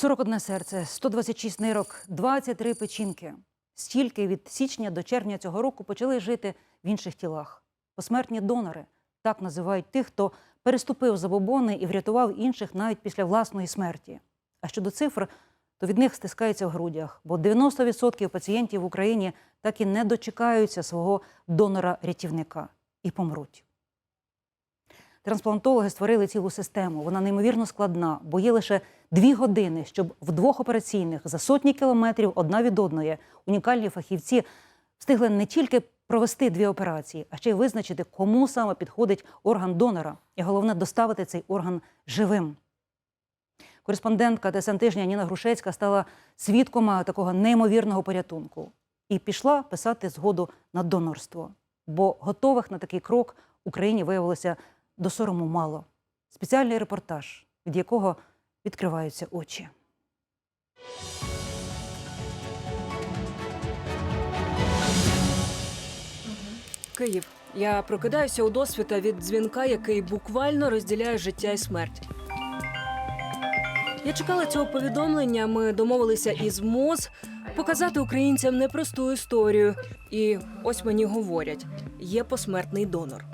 41 серце, 126 нирок, 23 печінки. Стільки від січня до червня цього року почали жити в інших тілах. Посмертні донори так називають тих, хто переступив забобони і врятував інших навіть після власної смерті. А щодо цифр, то від них стискається в грудях, бо 90% пацієнтів в Україні так і не дочекаються свого донора-рятівника і помруть. Трансплантологи створили цілу систему. Вона неймовірно складна, бо є лише дві години, щоб в двох операційних за сотні кілометрів одна від одної унікальні фахівці встигли не тільки провести дві операції, а ще й визначити, кому саме підходить орган донора, і головне доставити цей орган живим. Кореспондентка ТСН тижня Ніна Грушецька стала свідком такого неймовірного порятунку і пішла писати згоду на донорство. Бо готових на такий крок Україні виявилося до сорому мало. Спеціальний репортаж, від якого відкриваються очі. Київ. Я прокидаюся у досвіта від дзвінка, який буквально розділяє життя і смерть. Я чекала цього повідомлення. Ми домовилися із МОЗ показати українцям непросту історію. І ось мені говорять: є посмертний донор.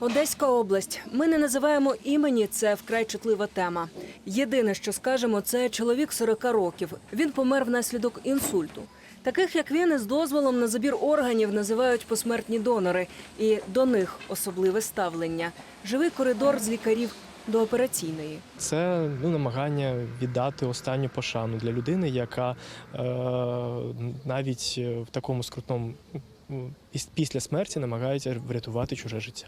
Одеська область. Ми не називаємо імені, це вкрай чутлива тема. Єдине, що скажемо, це чоловік 40 років. Він помер внаслідок інсульту. Таких як він із дозволом на забір органів називають посмертні донори, і до них особливе ставлення. Живий коридор з лікарів до операційної. Це ну, намагання віддати останню пошану для людини, яка е, навіть е, в такому скрутному після смерті намагається врятувати чуже життя.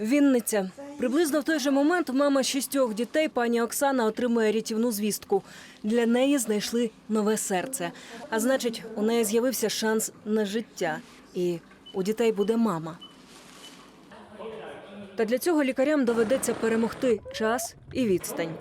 Вінниця. Приблизно в той же момент мама шістьох дітей, пані Оксана, отримує рятівну звістку. Для неї знайшли нове серце. А значить, у неї з'явився шанс на життя. І у дітей буде мама. Та для цього лікарям доведеться перемогти час і відстань.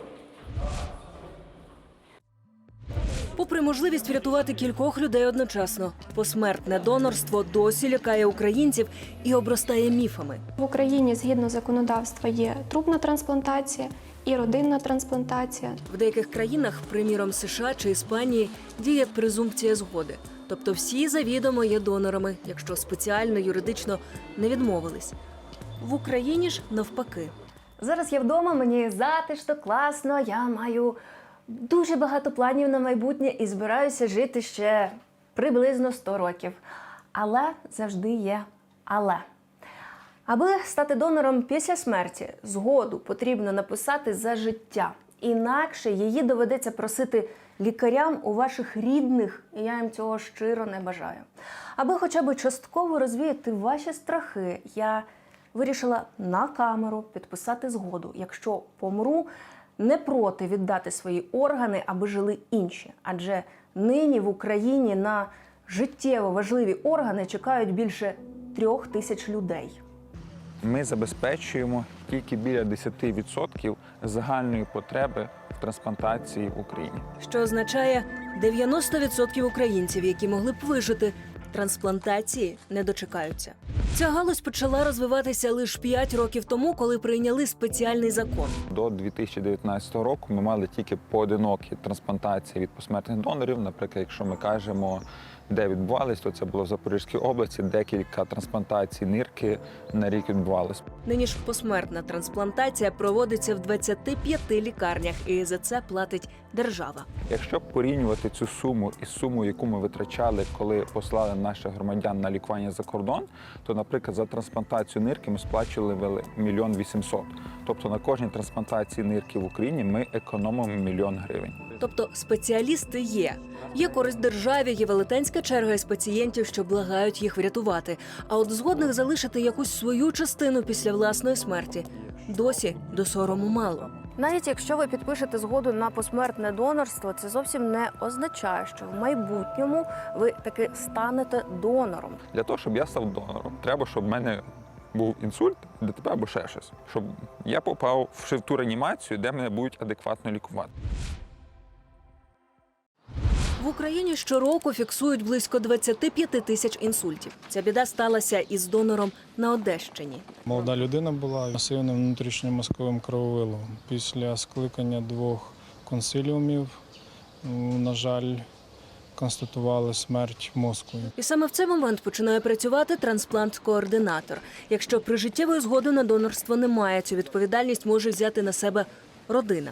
Попри можливість врятувати кількох людей одночасно, посмертне донорство досі лякає українців і обростає міфами. В Україні згідно законодавства є трупна трансплантація і родинна трансплантація. В деяких країнах, приміром США чи Іспанії, діє презумпція згоди. Тобто всі завідомо є донорами, якщо спеціально юридично не відмовились. В Україні ж навпаки. Зараз я вдома, мені затишно, класно. Я маю дуже багато планів на майбутнє і збираюся жити ще приблизно 100 років. Але завжди є але. Аби стати донором після смерті, згоду потрібно написати за життя. Інакше її доведеться просити лікарям у ваших рідних, і я їм цього щиро не бажаю. Аби хоча б частково розвіяти ваші страхи, я вирішила на камеру підписати згоду. Якщо помру, не проти віддати свої органи, аби жили інші. Адже нині в Україні на життєво важливі органи чекають більше трьох тисяч людей. Ми забезпечуємо тільки біля 10% загальної потреби в трансплантації в Україні. Що означає 90% українців, які могли б вижити, трансплантації не дочекаються. Ця галузь почала розвиватися лише 5 років тому, коли прийняли спеціальний закон. До 2019 року ми мали тільки поодинокі трансплантації від посмертних донорів. Наприклад, якщо ми кажемо, де відбувались, то це було в Запорізькій області. Декілька трансплантацій нирки на рік відбувалось. Нині ж посмертна трансплантація проводиться в 25 лікарнях, і за це платить держава. Якщо порівнювати цю суму із сумою, яку ми витрачали, коли послали наших громадян на лікування за кордон, то, наприклад, за трансплантацію нирки ми сплачували мільйон вісімсот. Тобто на кожній трансплантації нирки в Україні ми економимо мільйон гривень. Тобто спеціалісти є. Є користь державі, є велетенська черга із пацієнтів, що благають їх врятувати. А от згодних залишити якусь свою частину після власної смерті досі до сорому мало. Навіть якщо ви підпишете згоду на посмертне донорство, це зовсім не означає, що в майбутньому ви таки станете донором. Для того, щоб я став донором, треба, щоб в мене був інсульт, ДТП або ще щось. Щоб я попав в в ту реанімацію, де мене будуть адекватно лікувати. В Україні щороку фіксують близько 25 тисяч інсультів. Ця біда сталася із донором на Одещині. Молода людина була масивним внутрішньомозковим крововилом. Після скликання двох консиліумів, на жаль, констатували смерть мозку. І саме в цей момент починає працювати трансплант-координатор. Якщо прижиттєвої згоди на донорство немає, цю відповідальність може взяти на себе родина.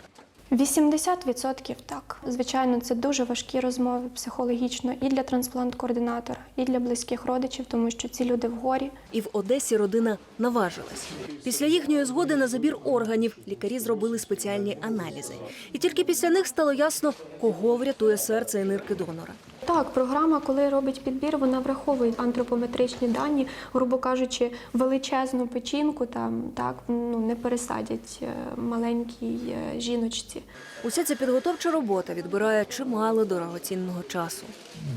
80% так. Звичайно, це дуже важкі розмови психологічно і для трансплант-координатора, і для близьких родичів, тому що ці люди в горі. І в Одесі родина наважилась. Після їхньої згоди на забір органів лікарі зробили спеціальні аналізи. І тільки після них стало ясно, кого врятує серце і нирки донора. Так, програма, коли робить підбір, вона враховує антропометричні дані, грубо кажучи, величезну печінку там так ну не пересадять е, маленькій е, жіночці. Уся ця підготовча робота відбирає чимало дорогоцінного часу.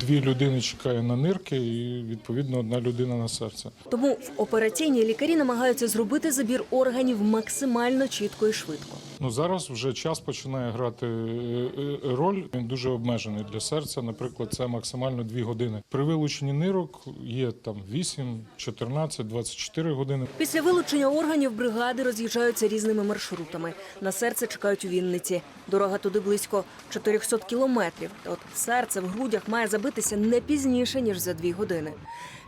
Дві людини чекають на нирки і відповідно одна людина на серце. Тому в операційній лікарі намагаються зробити забір органів максимально чітко і швидко. Ну зараз вже час починає грати е, роль. Він дуже обмежений для серця. Наприклад, це максимально 2 години. При вилученні нирок є там 8, 14, 24 години. Після вилучення органів бригади роз'їжджаються різними маршрутами. На серце чекають у Вінниці. Дорога туди близько 400 кілометрів. От серце в грудях має забитися не пізніше ніж за дві години.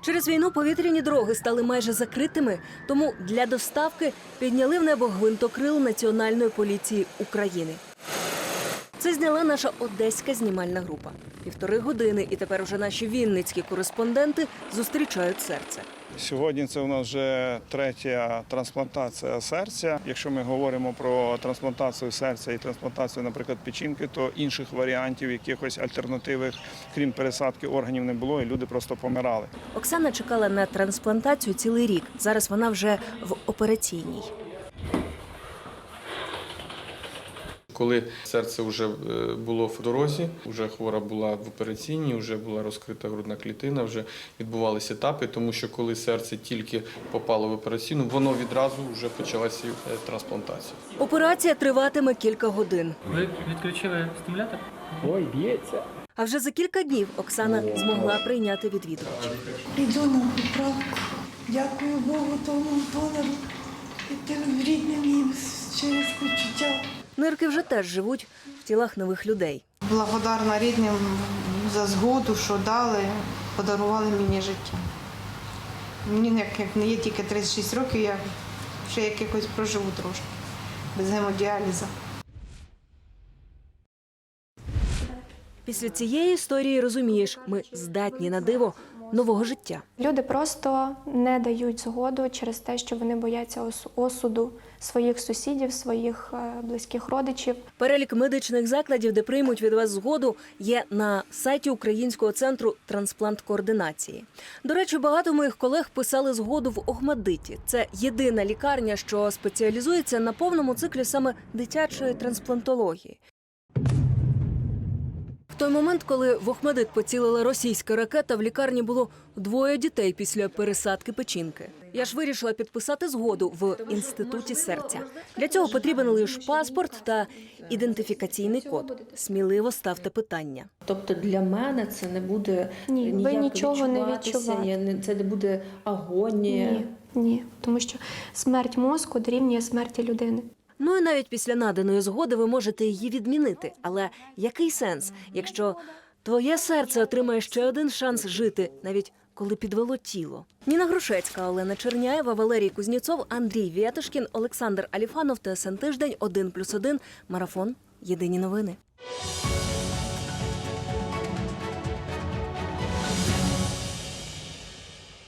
Через війну повітряні дороги стали майже закритими, тому для доставки підняли в небо гвинтокрил Національної поліції України. Це зняла наша одеська знімальна група. Півтори години, і тепер уже наші вінницькі кореспонденти зустрічають серце. Сьогодні це у нас вже третя трансплантація серця. Якщо ми говоримо про трансплантацію серця і трансплантацію, наприклад, печінки, то інших варіантів, якихось альтернативних, крім пересадки органів, не було, і люди просто помирали. Оксана чекала на трансплантацію цілий рік. Зараз вона вже в операційній. Коли серце вже е, було в дорозі, вже хвора була в операційній, вже була розкрита грудна клітина, вже відбувалися етапи, тому що коли серце тільки попало в операційну, воно відразу вже почалася е, трансплантація. Операція триватиме кілька годин. Ви відключили стимулятор? Ой, б'ється. А вже за кілька днів Оксана змогла прийняти відвідувачів. Йду на поправку. Дякую Богу тому донору і тим рідним їм через почуття. Нирки вже теж живуть в тілах нових людей. Благодарна рідним за згоду, що дали, подарували мені життя. Мені як, як не є тільки 36 років, я ще якихось проживу трошки без гемодіалізу. Після цієї історії розумієш, ми здатні на диво нового життя. Люди просто не дають згоду через те, що вони бояться осуду своїх сусідів, своїх е, близьких родичів. Перелік медичних закладів, де приймуть від вас згоду, є на сайті Українського центру трансплант-координації. До речі, багато моїх колег писали згоду в Охмадиті. Це єдина лікарня, що спеціалізується на повному циклі саме дитячої трансплантології. В той момент, коли в Охмадит поцілила російська ракета, в лікарні було двоє дітей після пересадки печінки. Я ж вирішила підписати згоду в інституті серця. Для цього потрібен лише паспорт та ідентифікаційний код. Сміливо ставте питання. Тобто для мене це не буде Ні, ви нічого не не- Це не буде агонія. Ні, ні, тому що смерть мозку дорівнює смерті людини. Ну і навіть після наданої згоди ви можете її відмінити. Але який сенс, якщо твоє серце отримає ще один шанс жити, навіть коли підвело тіло? Ніна Грушецька, Олена Черняєва, Валерій Кузніцов, Андрій Вєтушкін, Олександр Аліфанов, ТСН Тиждень, 1+,1, Марафон. Єдині новини.